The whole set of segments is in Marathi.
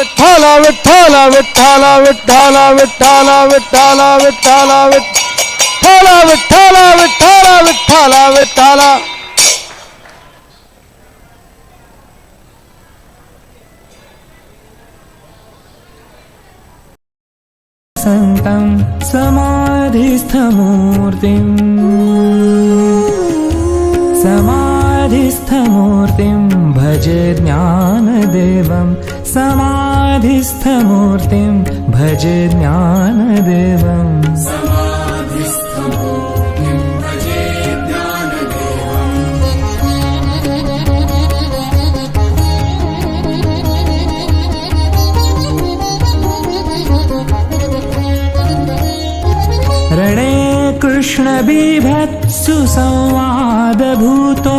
విఠాల విఠాల విఠాల విఠాల విఠాల విఠాల విఠాల విఠాల విఠాల విఠాల విఠాల విఠాల సంతం సమాధిస్థమూర్తిం సమాధిస్థమూర్తిం భజ జ్ఞానదేవం समाधिस्थमूर्तिं भजे ज्ञानदेवम्। रणे कृष्णबिभत्सु संवादभूतो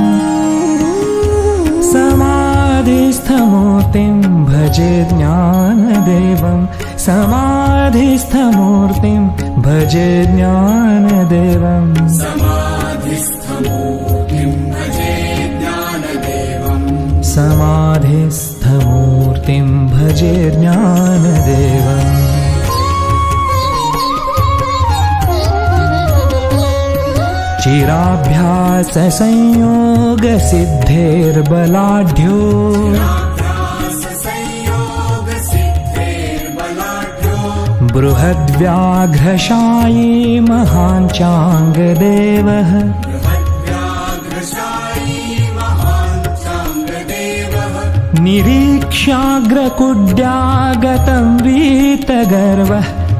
समाधिस्थमूर्तिं भजे ज्ञानदेवं। समाधिस्थमूर्तिं भजे ज्ञानदेवम् समाधिस्थमूर्तिं भजे ज्ञानदेवम् चिराभ्याससंयोगसिद्धेर्बलाढ्यो बृहद्व्याघ्रशायी महान् चाङ्गदेवः। निरीक्ष्याग्रकुड्यागतं वीतगर्वः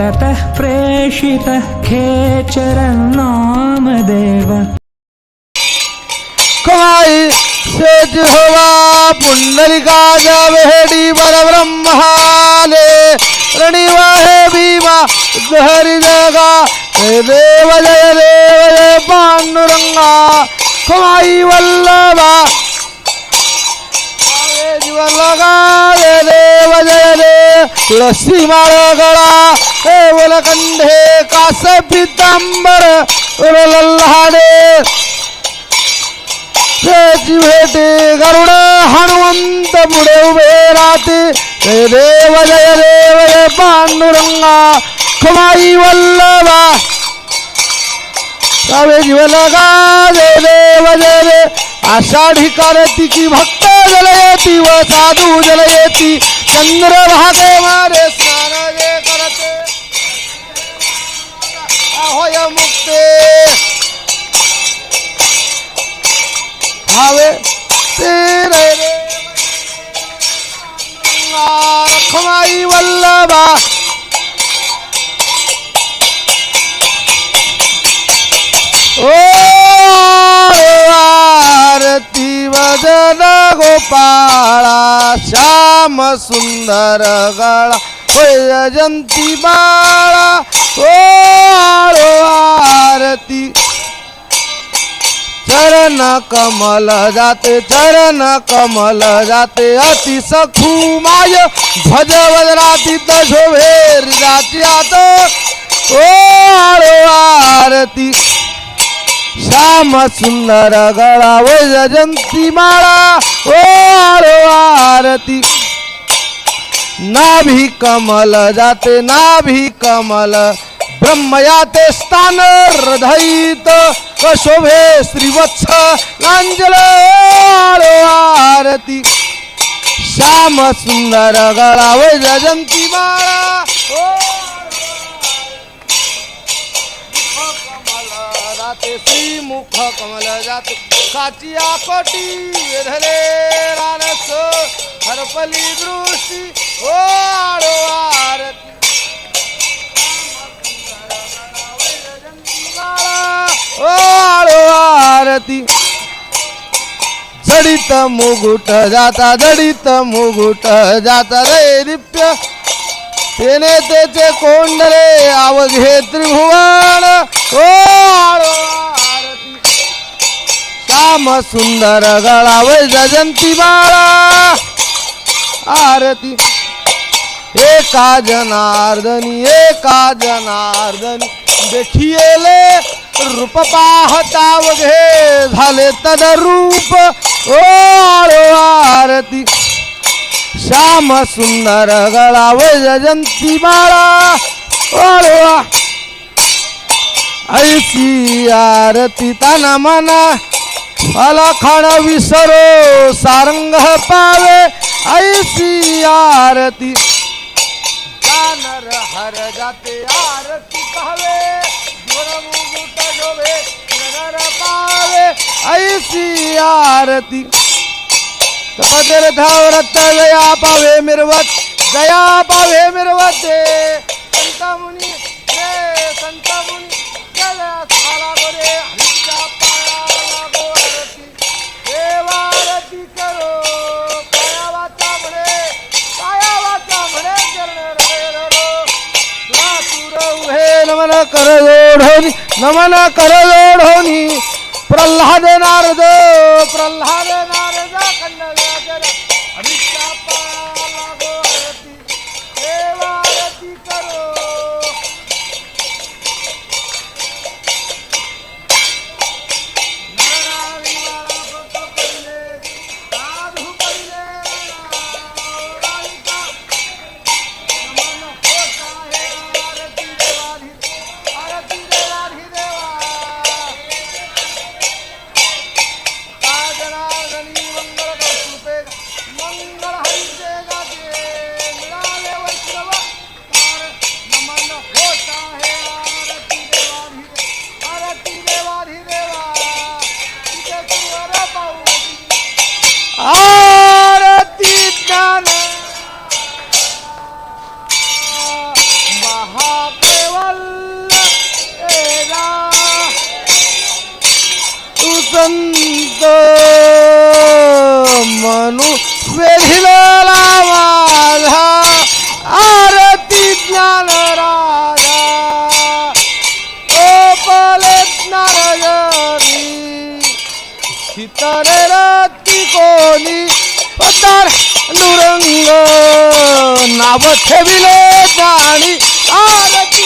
ततः प्रेषितः खेचरन्नामदेव। काय सेज हवा पुंडलिका वेडी बर ब्रह्माले रणिवा हे भीमा हरी जगा हे देव जय देव जय पांडुरंगा। कमाई वल्लभा लगा देव जय देव। तुळसी माळ गळा केवलकंढे कास पितांबर लल्हाडे भेटे गरुड हनुमंत पुढे उभे राहते. हे देव जय देव जय पांडुरंगा खमाई वल्लभा. सावेजी वलगा जय देव जय दे. आषाढी कारती भक्त जल येती व साधू जल येती चंद्र भागे मारे হয় মুক্তি। ভাবে ক্ষমাই বল্লভা। ও আরতি ভজন গোপালা, শ্যাম সুন্দর গড়া হয়ে জন্তি বাড়া अजंती ओ आरती. चरण कमल जाते चरण कमल जाते अति सखू माय भज वजराती दशोभेर जाती आत. ओ आळो आरती. श्याम सुंदर गळा वैजयंती माळा. ओ आरती. नाभी कमल जाते नाभी कमल। ब्रह्मयाते स्थान हृदयित। कशोभे श्रीवत्स लांजल आरती। श्याम सुंदर गळा वैजयंती माळा ओ कमल जाते श्रीमुख कमल जाते। काचिया कोटी वेधले रानस हरपली दृष्टी। आरती जडित मुगुट जाता जडित मुगुट जाता रे रिप्य तेने त्याचे कोंडरे अवघे त्रिभुवन. ओ आरती श्याम सुंदर गळा जजंती बाळा. आरती. एका जनार्दनी एका जनार्दनी. देखिएले रूप पाहता वघे झाले तद रूप. ओ आळो आरती. श्याम सुंदर गळा वैजयंती माळा. ओळवा ऐसी आरती तन मन. अलखण विसरो सारंग पावे. ऐसी आरती. हर जाते आरती पावे गुण मुकुट शोभे नर पावे ऐसी आरती। तपतीर्थाव्रत जया पावे मिरवत जया पावे मिरवत। कर जोडोनी नमन कर जोडोनी प्रल्हाद नारद प्रल्हाद नारद। অনন্ত মনু বেঁধিল আরতি জ্ঞান রাধা। রাতি কোনি পতার নুরঙ্গ নাভ ছেবিল জানি আরতি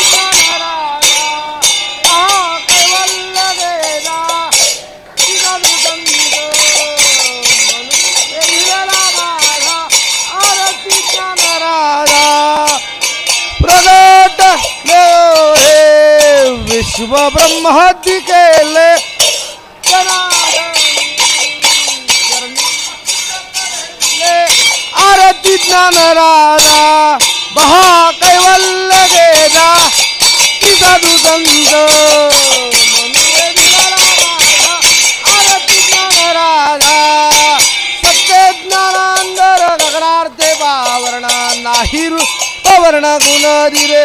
हे विश्व ब्रह्मती केले आरती ज्ञान राजा बहा कैवल्य गेला तिचा दुदंत आरती ज्ञान राजा सत्य ज्ञानांतर गगनार्थे पावरणा नाही काही पवर्ण गुण दिरे।